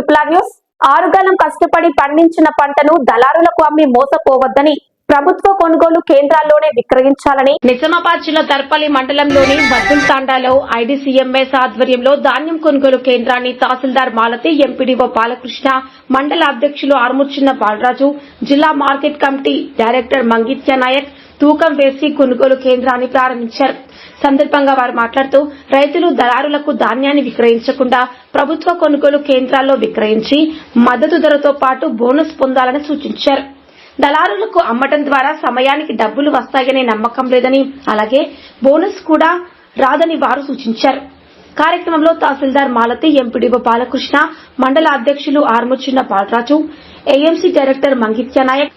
Triple R news. ఆరుగాలం కష్టపడి పండించిన పంటను దళారులకు అమ్మి మోసపోవద్దని ప్రభుత్వ కొనుగోలు కేంద్రాల్లోనే విక్రయించాలని నిజామాబాద్ జిల్లా దర్పల్లి మండలంలోని బద్దుల్ తాండాలో ఐడీసీఎంఎస్ ఆధ్వర్యంలో ధాన్యం కొనుగోలు కేంద్రాన్ని తహసీల్దార్ మాలతి ఎంపీడీఓ బాలకృష్ణ మండల అధ్యక్షులు ఆర్ముర్చిన బాలరాజు జిల్లా market committee director Mangitya Naik తూకం వేసి కొనుగోలు కేంద్రాన్ని ప్రారంభించారు. సందర్భంగా వారు మాట్లాడుతూ రైతులు దళారులకు ధాన్యాన్ని విక్రయించకుండా ప్రభుత్వ కొనుగోలు కేంద్రాల్లో విక్రయించి మద్దతు ధరతో పాటు బోనస్ పొందాలని సూచించారు. దళారులకు అమ్మటం ద్వారా సమయానికి డబ్బులు వస్తాయనే నమ్మకం లేదని అలాగే బోనస్ కూడా రాదని వారు సూచించారు. కార్యక్రమంలో తహసీల్దార్ మాలతి ఎంపీడీఓ బాలకృష్ణ మండల అధ్యక్షులు ఆర్ముచిన్న బాలరాజు ఏఎంసీ డైరెక్టర్ మంగిత్య నాయక్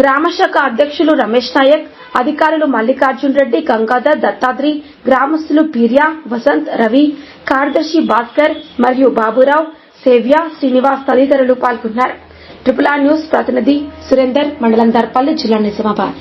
గ్రామ శాఖ అధ్యక్షులు రమేష్ నాయక్ అధికారులు మల్లికార్జున్ రెడ్డి గంగాధర్ దత్తాద్రి గ్రామస్తులు పీర్యా వసంత్ రవి కార్యదర్శి భాస్కర్ మరియు బాబురావు సేవ్య శ్రీనివాస్ తదితరులు పాల్గొన్నారు. ట్రిపుల్ ఆర్ న్యూస్ ప్రతినిధి సురేందర్ మండలం దర్పల్లి జిల్లా నిజామాబాద్.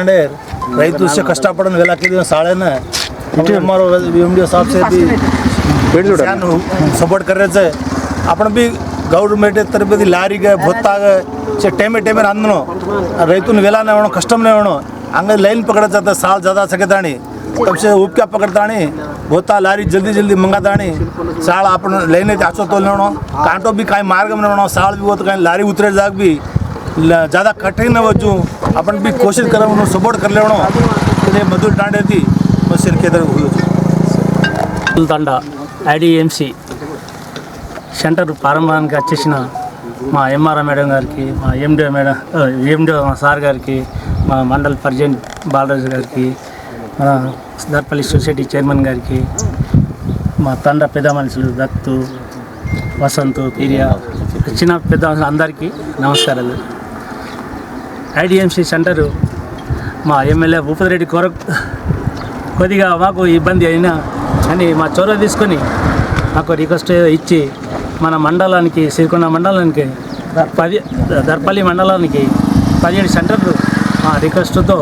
कांडे రైతు से कष्टपड़न वेला के दिन साढ़े ने हमारो वीडियो साहब से भी ध्यान सपोर्ट कर रहे थे अपन भी ಗೌರ್ಮೆಂಟ್ ತರಬೇತಿ ಲಾರಿಗೆ ಭೊತ್ತಾಗ ಚೆ ಟೈಮೆ ಟೈಮೆ ಅಂದನು ರೈತನ ವೇಲಾನೇ ಅವನು ಕಷ್ಟಮನೇ ಅವನು ಹಂಗ ಲೈನ್ पकड़ता साल ज़्यादा सकतानी तब से उपका पकड़तानी भोता लारी जल्दी जल्दी मंगातानी साल अपन लाइन आचो तो लेनो कांटो भी काई मार्ग में लेनो साल भी वो तो कहीं लारी उतरे जाग भी ल- ज़्यादा कठिन न वजू अपन भी कोशिश कर सपोर्ट कर लेनो ये मधुर डांडे थी बस सिर के इधर हुई తండ ఐడిఎంసి సెంటర్ ప్రారంభానికి వచ్చేసిన మా ఎంఆర్ఆర్ మేడం గారికి మా ఎండిఓ మేడం ఎండిఓ మా సార్ గారికి మా మండల్ ప్రెసిడెంట్ బాలరాజు గారికి మన దర్పల్లి సొసైటీ చైర్మన్ గారికి మా తండ పెద్ద మనుషులు దత్తు వసంత్ పీరియా చిన్న పెద్ద మనుషులు అందరికీ నమస్కారాలు ఐడిఎంసి సెంటరు మా ఎమ్మెల్యే భూపతిరెడ్డి కోర కొద్దిగా మాకు ఇబ్బంది అయినా అని మా చొరవ తీసుకొని మాకు రిక్వెస్ట్ ఇచ్చి మన మండలానికి సిరికొండ మండలానికి పది దర్పల్లి మండలానికి పదిహేడు సెంటర్లు మా రిక్వెస్ట్తో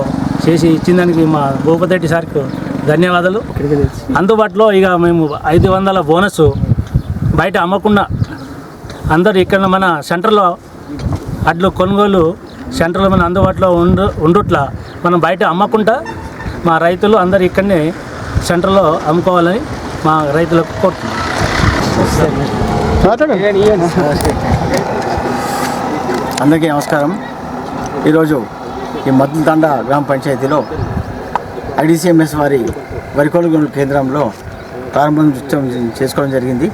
చేసి ఇచ్చిన దానికి మా భూపతిరెడ్డి సార్కు ధన్యవాదాలు. అందుబాటులో ఇక మేము ఐదు వందల బోనస్ బయట అమ్మకుండా అందరు ఇక్కడ మన సెంటర్లో అడ్లు కొనుగోలు సెంటర్లో మన అందుబాటులో ఉండు ఉండుట్లా మనం బయట అమ్మకుండా మా రైతులు అందరు ఇక్కడనే సెంటర్లో అమ్ముకోవాలని మా రైతులకు కోరుతున్నాం. అందరికీ నమస్కారం. ఈరోజు ఈ మద్దుతండ గ్రామ పంచాయతీలో ఐడిసిఎంఎస్ వారి వరి కొనుగోలు కేంద్రంలో ప్రారంభం చేసుకోవడం జరిగింది.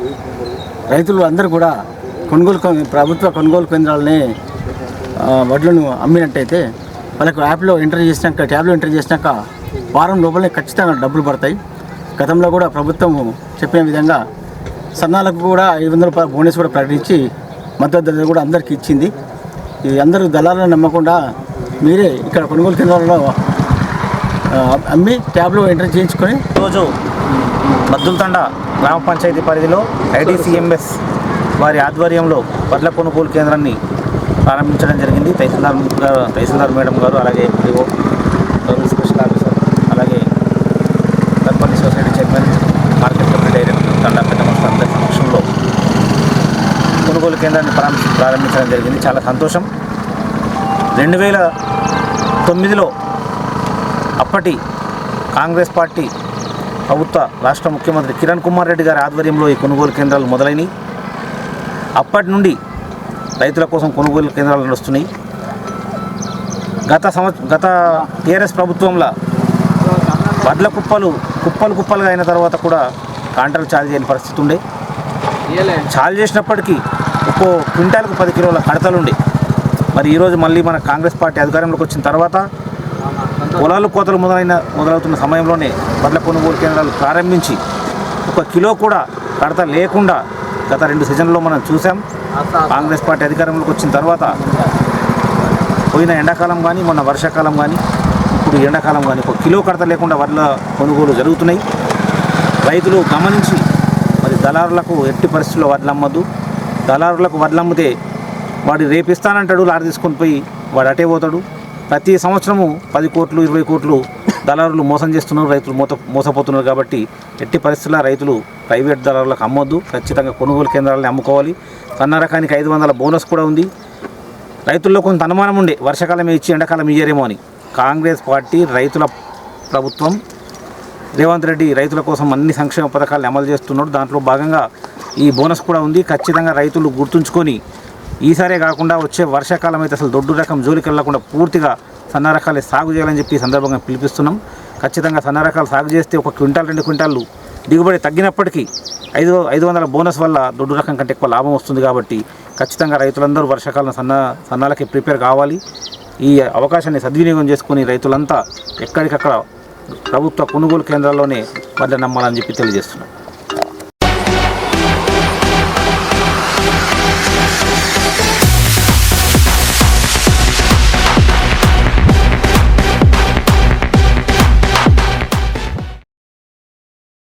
రైతులు అందరూ కూడా కొనుగోలు ప్రభుత్వ కొనుగోలు కేంద్రాలని వడ్లను అమ్మినట్టయితే వాళ్ళకు యాప్లో ఎంటర్ చేసినాక ట్యాబ్లో ఎంటర్ చేసినాక వారం లోపలనే ఖచ్చితంగా డబ్బులు పడతాయి. గతంలో కూడా ప్రభుత్వం చెప్పిన విధంగా సన్నాలకు కూడా ఐదు వందల రూపాయల బోనస్ కూడా ప్రకటించి మద్దతు ధర కూడా అందరికీ ఇచ్చింది. ఇది అందరూ దళాలను నమ్మకుండా మీరే ఇక్కడ కొనుగోలు కేంద్రాలలో అమ్మి ట్యాబ్లో ఎంటర్ చేయించుకొని రోజు మద్దులతండ గ్రామ పంచాయతీ పరిధిలో ఐడిసిఎంఎస్ వారి ఆధ్వర్యంలో వడ్ల కొనుగోలు కేంద్రాన్ని ప్రారంభించడం జరిగింది. తహసీల్దార్ గారు తహసీల్దార్ మేడం గారు అలాగే ఎంపీఓ గవర్నమెంట్ స్పెషల్ ఆఫీసర్ అలాగే తప్పని society chairman market committee director తండా పెద్ద మనుషులు సమక్షంలో కొనుగోలు కేంద్రాన్ని ప్రారంభి ప్రారంభించడం జరిగింది. చాలా సంతోషం. రెండు వేల తొమ్మిదిలో అప్పటి కాంగ్రెస్ పార్టీ ప్రభుత్వ రాష్ట్ర ముఖ్యమంత్రి కిరణ్ కుమార్ రెడ్డి గారి ఆధ్వర్యంలో ఈ కొనుగోలు కేంద్రాలు మొదలైనవి అప్పటి నుండి రైతుల కోసం కొనుగోలు కేంద్రాలు నడుస్తున్నాయి. గత సంవత్సరం గత టీఆర్ఎస్ ప్రభుత్వంలో వడ్ల కుప్పలు కుప్పలు కుప్పలుగా అయిన తర్వాత కూడా కాంట్రాక్ట్ ఛార్జ్ చేయని పరిస్థితి ఉండే. ఛార్జ్ చేసినప్పటికీ ఒక్కో క్వింటాల్కు పది కిలోల కడతలు ఉండే. మరి ఈరోజు మళ్ళీ మన కాంగ్రెస్ పార్టీ అధికారంలోకి వచ్చిన తర్వాత పొలాలు కోతలు మొదలైన మొదలవుతున్న సమయంలోనే వడ్ల కొనుగోలు కేంద్రాలు ప్రారంభించి ఒక కిలో కూడా కడత లేకుండా గత రెండు సీజన్లో మనం చూసాం. కాంగ్రెస్ పార్టీ అధికారంలోకి వచ్చిన తర్వాత పోయిన ఎండాకాలం కానీ మొన్న వర్షాకాలం కానీ ఇప్పుడు ఎండాకాలం కానీ ఒక కిలో కడత లేకుండా వడ్ల కొనుగోలు జరుగుతున్నాయి. రైతులు గమనించి మరి దళారులకు ఎట్టి పరిస్థితుల్లో వడ్లు అమ్మద్దు. దళారులకు వడ్లు అమ్మితే వాడు రేపిస్తానంటాడు లారీ తీసుకొని పోయి వాడు అటే పోతాడు. ప్రతి సంవత్సరము పది కోట్లు ఇరవై కోట్లు దళారులు మోసం చేస్తున్నారు రైతులు మోత మోసపోతున్నారు కాబట్టి ఎట్టి పరిస్థితుల్లో రైతులు ప్రైవేట్ దళారులకు అమ్మొద్దు ఖచ్చితంగా కొనుగోలు కేంద్రాలని అమ్ముకోవాలి. సన్న రకానికి ఐదు వందల బోనస్ కూడా ఉంది. రైతుల్లో కొంత అనుమానం ఉండే వర్షాకాలం ఇచ్చి ఎండాకాలం ఇయ్యరేమో అని. కాంగ్రెస్ పార్టీ రైతుల ప్రభుత్వం రేవంత్ రెడ్డి రైతుల కోసం అన్ని సంక్షేమ పథకాలను అమలు చేస్తున్నాడు. దాంట్లో భాగంగా ఈ బోనస్ కూడా ఉంది. ఖచ్చితంగా రైతులు గుర్తుంచుకొని ఈసారే కాకుండా వచ్చే వర్షాకాలం అయితే అసలు దొడ్డు రకం జోలికి వెళ్ళకుండా పూర్తిగా సన్న రకాలే సాగు చేయాలని చెప్పి సందర్భంగా పిలిపిస్తున్నాం. ఖచ్చితంగా సన్న రకాలు సాగు చేస్తే ఒక క్వింటాల్ రెండు క్వింటాలు దిగుబడి తగ్గినప్పటికీ ఐదు ఐదు వందల బోనస్ వల్ల దొడ్డు రకం కంటే ఎక్కువ లాభం వస్తుంది కాబట్టి ఖచ్చితంగా రైతులందరూ వర్షాకాలం సన్న సన్నాలకి ప్రిపేర్ కావాలి. ఈ అవకాశాన్ని సద్వినియోగం చేసుకుని రైతులంతా ఎక్కడికక్కడ ప్రభుత్వ కొనుగోలు కేంద్రాల్లోనే వడ్ల నమ్మాలని చెప్పి తెలియజేస్తున్నాం.